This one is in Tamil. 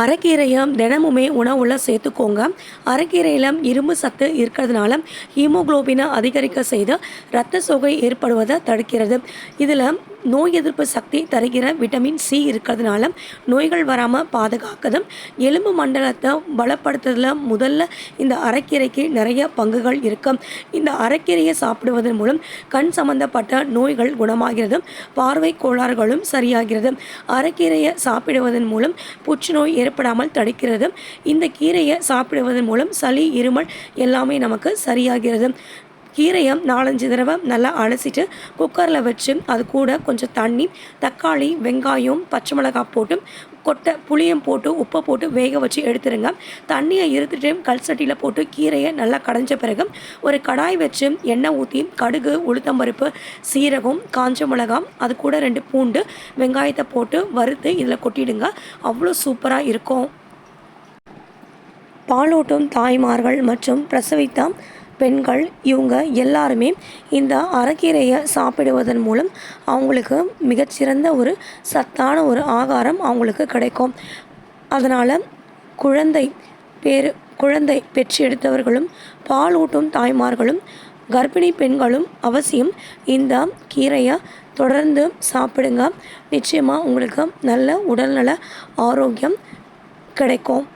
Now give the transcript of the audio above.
அரைக்கீரையும் தினமுமே உணவுல சேர்த்துக்கோங்க. அரைக்கீரையில் இரும்பு சத்து இருக்கிறதுனால ஹீமோகுளோபினை அதிகரிக்க செய்து இரத்த சோகை ஏற்படுவதை தடுக்கிறது. இதில் நோய் எதிர்ப்பு சக்தி தருகிற விட்டமின் சி இருக்கிறதுனால நோய்கள் வராமல் பாதுகாக்குது எலும்பு மண்டலத்தை பலப்படுத்துறதுல முதல்ல இந்த அரைக்கீரைக்கு நிறைய பங்குகள் இருக்கும் இந்த அரைக்கீரையை சாப்பிடுவதன் மூலம் கண் சம்பந்தப்பட்ட நோய்கள் குணமாகிறது பார்வை கோளாறுகளும் சரியாகிறது. அரைக்கீரையை சாப்பிடுவதன் மூலம் புற்றுநோய் ஏற்படாமல் தடுக்கிறது. இந்த கீரையை சாப்பிடுவதன் மூலம் சளி இருமல் எல்லாமே நமக்கு சரியாகிறது. கீரையை நாலஞ்சு தடவை நல்லா அலசிட்டு குக்கரில் வச்சு அது கூட கொஞ்சம் தண்ணி தக்காளி வெங்காயம் பச்சை மிளகாய் போட்டு கொட்டை புளியம் போட்டு உப்பை போட்டு வேக வச்சு எடுத்துருங்க. தண்ணியை இருத்துட்டு கல் சட்டியில் போட்டு கீரையை நல்லா கடைஞ்ச பிறகு ஒரு கடாய் வச்சு எண்ணெய் ஊற்றி கடுகு உளுத்தம்பருப்பு சீரகம் காஞ்ச மிளகாய் அது கூட ரெண்டு பூண்டு வெங்காயத்தை போட்டு வறுத்து இதில் கொட்டிடுங்க. அவ்வளோ சூப்பராக இருக்கும். பாலோட்டும் தாய்மார்கள் மற்றும் பிரசவித்தான் பெண்கள் இவங்க எல்லாருமே இந்த அரைக்கீரையை சாப்பிடுவதன் மூலம் அவங்களுக்கு மிகச்சிறந்த ஒரு சத்தான ஒரு ஆகாரம் அவங்களுக்கு கிடைக்கும். அதனால் குழந்தை பேர் குழந்தை பெற்று எடுத்தவர்களும் பாலூட்டும் தாய்மார்களும் கர்ப்பிணி பெண்களும் அவசியம் இந்த கீரையை தொடர்ந்து சாப்பிடுங்க. நிச்சயமாக உங்களுக்கு நல்ல உடல்நல ஆரோக்கியம் கிடைக்கும்.